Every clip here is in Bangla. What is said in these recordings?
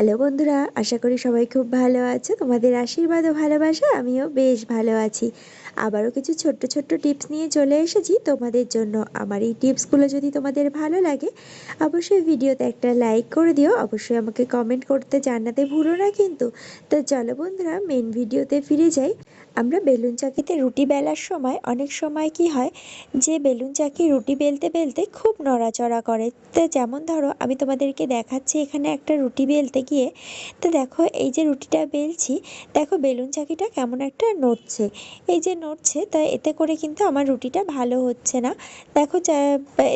হ্যালো বন্ধুরা, আশা করি সবাই খুব ভালো আছো। তোমাদের আশীর্বাদ ও ভালোবাসা, আমিও বেশ ভালো আছি। আবারও কিছু ছোট্ট ছোট্ট টিপস নিয়ে চলে এসেছি তোমাদের জন্য। আমার এই টিপসগুলো যদি তোমাদের ভালো লাগে, অবশ্যই ভিডিওতে একটা লাইক করে দিও। অবশ্যই আমাকে কমেন্ট করতে জানাতে ভুলো না কিন্তু। তো চলো বন্ধুরা মেন ভিডিওতে ফিরে যাই। আমরা বেলুন চাকিতে রুটি বেলার সময়, অনেক সময় কি হয়, যে বেলুন চাকি রুটি বেলতে বেলতে খুব নড়াচড়া করে। তো যেমন ধরো, আমি তোমাদেরকে দেখাচ্ছি এখানে একটা রুটি বেলতে গিয়ে, তো দেখো এই যে রুটিটা বেলছি, দেখো বেলুন চাকিটা কেমন একটা নড়ছে। এই যে নড়ছে, তা এতে করে কিন্তু আমার রুটিটা ভালো হচ্ছে না। দেখো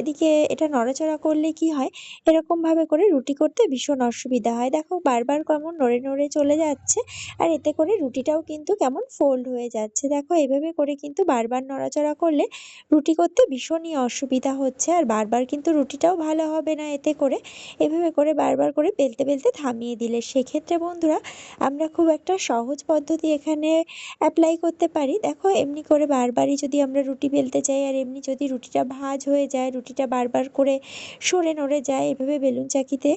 এদিকে এটা নড়াচড়া করলে কি হয় এরকমভাবে করে রুটি করতে ভীষণ অসুবিধা হয়। দেখো বারবার কেমন নড়ে নড়ে চলে যাচ্ছে, আর এতে করে রুটিটাও কিন্তু কেমন ফোল্ড হয়ে যাচ্ছে। দেখো, এভাবে করে কিন্তু বারবার নড়াচড়া করলে রুটি করতে ভীষণই অসুবিধা হচ্ছে। আর বারবার কিন্তু রুটিটাও ভালো হবে না এতে করে। এভাবে করে বারবার করে বেলতে বেলতে থামিয়ে দিলে। সেক্ষেত্রে বন্ধুরা, আমরা খুব একটা সহজ পদ্ধতি এখানে অ্যাপ্লাই করতে পারি। দেখো, এমনি করে বারবারই যদি আমরা রুটি বেলতে যাই আর এমনি যদি রুটিটা ভাজ হয়ে যায়, রুটিটা বারবার করে সরে নড়ে যায়, এভাবে বেলুন চাকিতে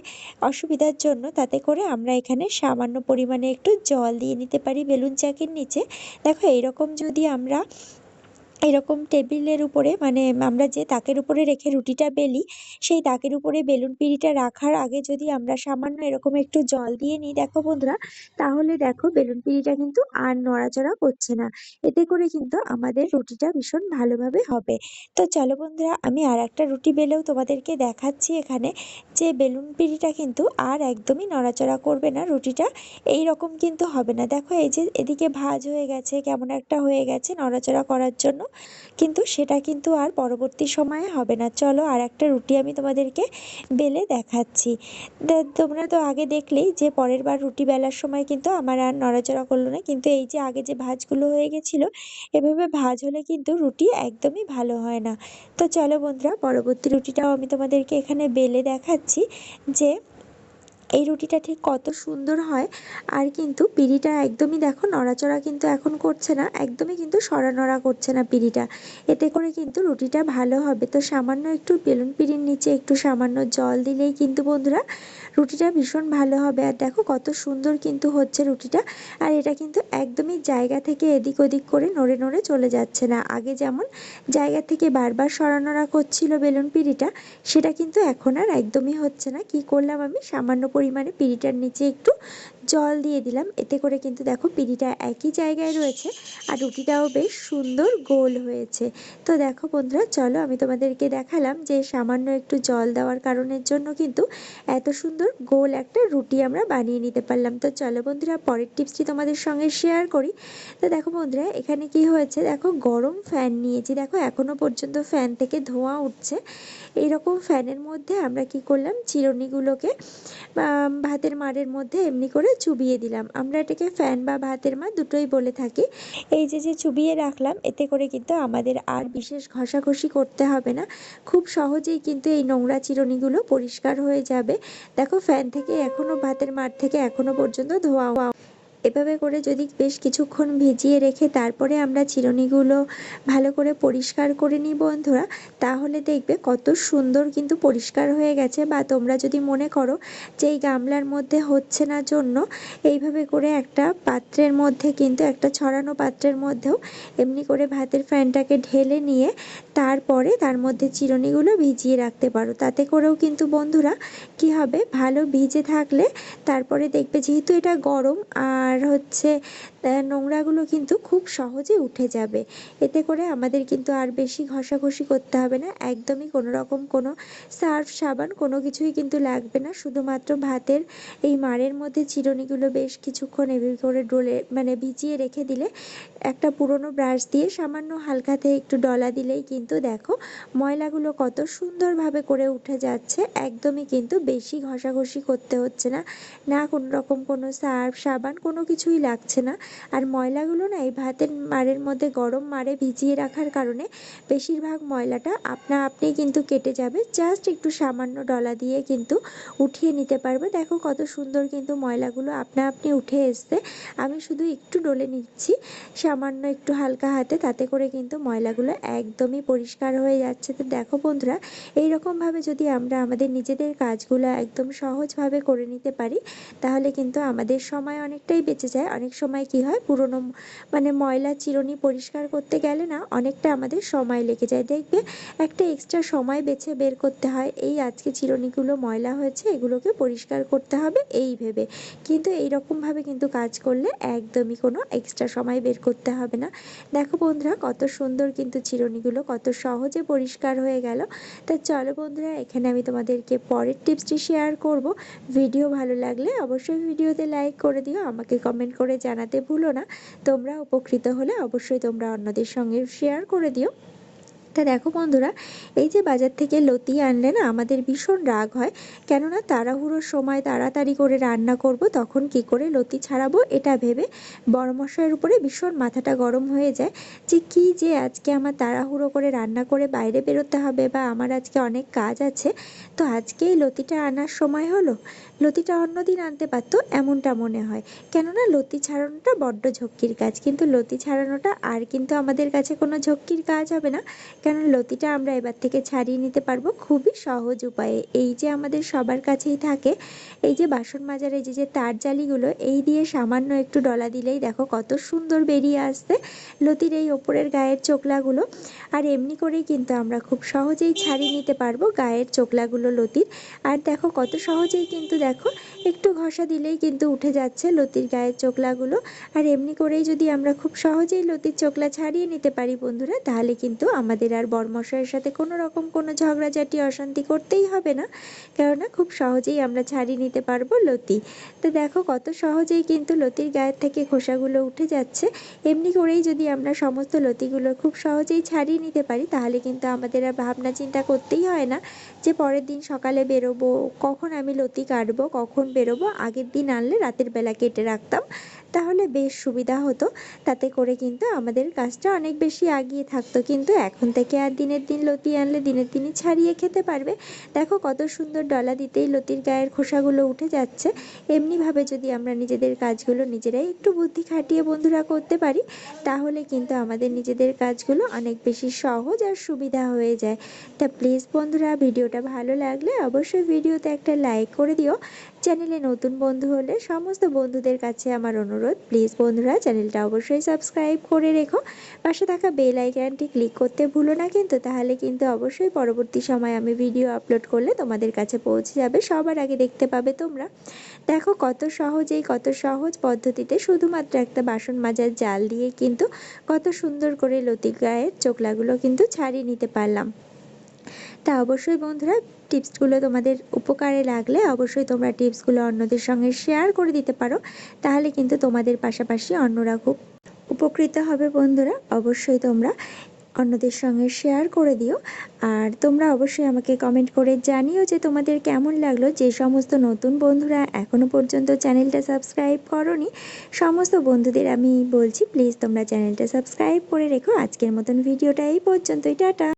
অসুবিধার জন্য তাতে করে আমরা এখানে সামান্য পরিমাণে একটু জল দিয়ে নিতে পারি বেলুন চাকির নিচে। দেখো এইরকম যদি আমরা এরকম টেবিলের উপরে মানে আমরা যে তাকের উপরে রেখে রুটিটা বেলি, সেই তাকের উপরে বেলুন পিঁড়িটা রাখার আগে যদি আমরা সামান্য এরকম একটু জল দিয়ে নিই, দেখো বন্ধুরা, তাহলে দেখো বেলুন পিঁড়িটা কিন্তু আর নড়াচড়া করছে না। এতে করে কিন্তু আমাদের রুটিটা ভীষণ ভালোভাবে হবে। তো চলো বন্ধুরা, আমি আর একটা রুটি বেলেও তোমাদেরকে দেখাচ্ছি এখানে, যে বেলুন পিঁড়িটা কিন্তু আর একদমই নড়াচড়া করবে না, রুটিটা এই রকম কিন্তু হবে না। দেখো এই যে এদিকে ভাজ হয়ে গেছে, কেমন একটা হয়ে গেছে নড়াচড়া করার জন্য। কিন্তু সেটা কিন্তু আর পরবর্তী সময়ে হবে না। চলো আর একটা রুটি আমি তোমাদেরকে বেলে দেখাচ্ছি। তোমরা তো আগে দেখলেই যে পরের বার রুটি বেলার সময় কিন্তু আমার আর নড়াচড়া করল না। কিন্তু এই যে আগে যে ভাজগুলো হয়ে গেছিল, এভাবে ভাজ হলে কিন্তু রুটি একদমই ভালো হয় না। তো চলো বন্ধুরা, পরবর্তী রুটিটাও আমি তোমাদেরকে এখানে বেলে দেখাচ্ছি যে এই রুটিটা ঠিক কত সুন্দর হয়। আর কিন্তু পিঁড়িটা একদমই দেখো, নড়াচড়া কিন্তু এখন করছে না, একদমই কিন্তু সরা নড়া করছে না পিঁড়িটা। এতে করে কিন্তু রুটিটা ভালো হবে। তো সামান্য একটু বেলুন পিঁড়ির নিচে একটু সামান্য জল দিলেই কিন্তু বন্ধুরা রুটিটা ভীষণ ভালো হবে। আর দেখো কত সুন্দর কিন্তু হচ্ছে রুটিটা। আর এটা কিন্তু একদমই জায়গা থেকে এদিক ওদিক করে নড়ে নড়ে চলে যাচ্ছে না। আগে যেমন জায়গা থেকে বারবার সরানোরা করছিল বেলুন পিঁড়িটা, সেটা কিন্তু এখন আর একদমই হচ্ছে না। কি করলাম আমি? সামান্য পরিমাণে পিঁড়িটার নিচে একটু জল দিয়ে দিলাম। এতে করে কিন্তু দেখো পিঁড়িটা একই জায়গায় রয়েছে আর রুটিটাও বেশ সুন্দর গোল হয়েছে। তো দেখো বন্ধুরা, চলো আমি তোমাদেরকে দেখালাম যে সামান্য একটু জল দেওয়ার কারণের জন্য কিন্তু এত সুন্দর গোল একটা রুটি আমরা বানিয়ে নিতে পারলাম। তো চলো বন্ধুরা, পরের টিপসটি তোমাদের সঙ্গে শেয়ার করি। তো দেখো বন্ধুরা, এখানে কি হয়েছে? দেখো গরম ফ্যান নিয়েছি। দেখো এখনও পর্যন্ত ফ্যান থেকে ধোঁয়া উঠছে। এইরকম ফ্যানের মধ্যে আমরা কি করলাম? চিরুনিগুলোকে ভাতের মারের মধ্যে এমনি করে চুবিয়ে দিলাম। আমরা এটাকে ফ্যান বা ভাতের মা দুটোই বলে থাকি। এই যে যে চুবিয়ে রাখলাম, এতে করে কিন্তু আমাদের আর বিশেষ ঘষাঘষি করতে হবে না। খুব সহজেই কিন্তু এই নোংরা চিরুনিগুলো পরিষ্কার হয়ে যাবে। দেখো, ফ্যান থেকে এখনও ভাতের মার থেকে এখনও পর্যন্ত ধোয়া এভাবে করে যদি বেশ কিছুক্ষণ ভিজিয়ে রেখে তারপরে আমরা চিরুনিগুলো ভালো করে পরিষ্কার করে নিই বন্ধুরা, তাহলে দেখবে কত সুন্দর কিন্তু পরিষ্কার হয়ে গেছে। বা তোমরা যদি মনে করো যে এই গামলার মধ্যে হচ্ছে না জন্য, এইভাবে করে একটা পাত্রের মধ্যে কিন্তু একটা ছড়ানো পাত্রের মধ্যেও এমনি করে ভাতের ফ্যানটাকে ঢেলে নিয়ে তারপরে তার মধ্যে চিরুনিগুলো ভিজিয়ে রাখতে পারো। তাতে করেও কিন্তু বন্ধুরা কি হবে? ভালো ভিজে থাকলে তারপরে দেখবে যেহেতু এটা গরম আর আর হচ্ছে নোংরাগুলো কিন্তু খুব সহজে উঠে যাবে। এতে করে আমাদের কিন্তু আর বেশি ঘষাঘষি করতে হবে না। একদমই কোনো রকম কোনো সার্ফ, সাবান কোনো কিছুই কিন্তু লাগবে না। শুধুমাত্র ভাতের এই মাড়ের মধ্যে চিরুনিগুলো বেশ কিছুক্ষণ এভাবে করে ডলে মানে ভিজিয়ে রেখে দিলে একটা পুরনো ব্রাশ দিয়ে সামান্য হালকাতে একটু ডলা দিলেই কিন্তু দেখো ময়লাগুলো কত সুন্দরভাবে করে উঠে যাচ্ছে। একদমই কিন্তু বেশি ঘষাঘষি করতে হচ্ছে না। না কোনো রকম কোনো সার্ফ, সাবান কোনো কিছুই লাগছে না। আর ময়লাগুলো না এই ভাতের মাড়ের মধ্যে গরম মারে ভিজিয়ে রাখার কারণে বেশিরভাগ ময়লাটা আপনা আপনি কিন্তু কেটে যাবে। জাস্ট একটু সামান্য ডলা দিয়ে কিন্তু উঠিয়ে নিতে পারবে। দেখো কত সুন্দর কিন্তু ময়লাগুলো আপনা আপনি উঠে এসছে। আমি শুধু একটু ডলে নিচ্ছি, সামান্য একটু হালকা হাতে, তাতে করে কিন্তু ময়লাগুলো একদমই পরিষ্কার হয়ে যাচ্ছে। তো দেখো বন্ধুরা, এইরকমভাবে যদি আমরা আমাদের নিজেদের কাজগুলো একদম সহজভাবে করে নিতে পারি, তাহলে কিন্তু আমাদের সময় অনেকটাই বেঁচে যায়। অনেক সময় কি হয়। পুরনো মানে ময়লা চিরুনি পরিষ্কার করতে গেলে না অনেকটা আমাদের সময় লেগে যায়। দেখবে একটা এক্সট্রা সময় বেছে বের করতে হয়। এই আজকে চিরুনিগুলো ময়লা হয়েছে, এগুলোকে পরিষ্কার করতে হবে এই ভেবে। কিন্তু এই রকমভাবে কিন্তু কাজ করলে একদমই কোনো এক্সট্রা সময় বের করতে হবে না। দেখো বন্ধুরা, কত সুন্দর কিন্তু চিরুনিগুলো, কত সহজে পরিষ্কার হয়ে গেল। তা চলো বন্ধুরা, এখানে আমি তোমাদেরকে পরের টিপসটি শেয়ার করব। ভিডিও ভালো লাগলে অবশ্যই ভিডিওতে লাইক করে দিও। আমাকে কমেন্ট করে জানাতে ভুলো না। তোমরা উপকৃত হলে অবশ্যই তোমরা অন্যদের সঙ্গে শেয়ার করে দিও। তা দেখো বন্ধুরা, এই যে বাজার থেকে লতি আনলে না আমাদের ভীষণ রাগ হয়। কেননা তাড়াহুড়োর সময় তাড়াতাড়ি করে রান্না করব, তখন কি করে লতি ছাড়াবো এটা ভেবে বড় মশাইয়ের উপরে ভীষণ মাথাটা গরম হয়ে যায় যে কি যে আজকে আমার তাড়াহুড়ো করে রান্না করে বাইরে বেরোতে হবে বা আমার আজকে অনেক কাজ আছে। তো আজকে এই লতিটা আনার সময় হলো। লতিটা অন্যদিন আনতে পারতো এমনটা মনে হয়। কেননা লতি ছাড়ানোটা বড্ড ঝক্কির কাজ, কিন্তু লতি ছাড়ানোটা আর কিন্তু আমাদের কাছে কোনো ঝক্কির কাজ হবে না। কেন লতিটা আমরা এবার থেকে ছাড়িয়ে নিতে পারব খুবই সহজ উপায়ে। এই যে আমাদের সবার কাছেই থাকে, এই যে বাসন মাজার, এই যে তার জালিগুলো, এই দিয়ে সামান্য একটু ডলা দিলেই দেখো কত সুন্দর বেরিয়ে আসছে লতির এই ওপরের গায়ের চোকলাগুলো আর এমনি করেই কিন্তু আমরা খুব সহজেই ছাড়িয়ে নিতে পারব গায়ের চোকলাগুলো লতির। আর দেখো কত সহজেই কিন্তু দেখো একটু ঘষা দিলেই কিন্তু উঠে যাচ্ছে লতির গায়ের চোকলাগুলো আর এমনি করেই যদি আমরা খুব সহজেই লতির চোকলা ছাড়িয়ে নিতে পারি বন্ধুরা, তাহলে কিন্তু আমাদের আর বরমশাইয়ের সাথে কোনো রকম কোনো ঝগড়াঝাটি, অশান্তি করতেই হবে না। কেননা খুব সহজেই আমরা ছাড়িয়ে নিতে পারব লতি। তো দেখো কত সহজেই কিন্তু লতির গায়ের থেকে খোসাগুলো উঠে যাচ্ছে। এমনি করেই যদি আমরা সমস্ত লতিগুলো খুব সহজেই ছাড়িয়ে নিতে পারি, তাহলে কিন্তু আমাদের আর ভাবনা চিন্তা করতেই হয় না যে পরের দিন সকালে বেরোবো, কখন আমি লতি কাটবো, কখন বেরোবো, আগের দিন আনলে রাতের বেলা কেটে রাখতাম। তাহলে বেশ সুবিধা হতো। তাতে করে কিন্তু আমাদের কাজটা অনেক বেশি আগিয়ে থাকতো। কিন্তু এখন থেকে আর দিনের দিন লতি আনলে দিনের দিনই ছাড়িয়ে খেতে পারবে। দেখো কত সুন্দর ডলা দিতেই লতির গায়ের খোসাগুলো উঠে যাচ্ছে। এমনিভাবে যদি আমরা নিজেদের কাজগুলো নিজেরাই একটু বুদ্ধি খাটিয়ে বন্ধুরা করতে পারি, তাহলে কিন্তু আমাদের নিজেদের কাজগুলো অনেক বেশি সহজ আর সুবিধা হয়ে যায়। তা প্লিজ বন্ধুরা, ভিডিওটা ভালো লাগলে অবশ্যই ভিডিওতে একটা লাইক করে দিও। চ্যানেলে নতুন বন্ধু হলে সমস্ত বন্ধুদের কাছে আমার অনুরোধ। প্লিজ বন্ধুরা, চ্যানেলটা অবশ্যই সাবস্ক্রাইব করে রেখো। পাশে থাকা বেল আইকনটি ক্লিক করতে ভুলো না কিন্তু, তাহলে কিন্তু অবশ্যই পরবর্তী সময় আমি ভিডিও আপলোড করলে তোমাদের কাছে পৌঁছে যাবে। সবার আগে দেখতে পাবে তোমরা। দেখো কত সহজেই কত সহজ পদ্ধতিতে শুধুমাত্র একটা বাসন মাজার জাল দিয়ে কিন্তু কত সুন্দর করে লতি গায়ের চোখলাগুলো কিন্তু ছাড়িয়ে নিতে পারলাম। তা অবশ্যই বন্ধুরা, টিপসগুলো তোমাদের উপকারে লাগলে অবশ্যই তোমরা টিপসগুলো অন্যদের সঙ্গে শেয়ার করে দিতে পারো। তাহলে কিন্তু তোমাদের পাশাপাশি অন্যরা খুব উপকৃত হবে বন্ধুরা। অবশ্যই তোমরা অন্যদের সঙ্গে শেয়ার করে দিও। আর তোমরা অবশ্যই আমাকে কমেন্ট করে জানিও যে তোমাদের কেমন লাগল। যে সমস্ত নতুন বন্ধুরা এখনও পর্যন্ত চ্যানেলটা সাবস্ক্রাইব করনি, সমস্ত বন্ধুদের আমি বলছি প্লিজ তোমরা চ্যানেলটা সাবস্ক্রাইব করে রেখো। আজকের মতন ভিডিওটা এই পর্যন্তই, টাটা।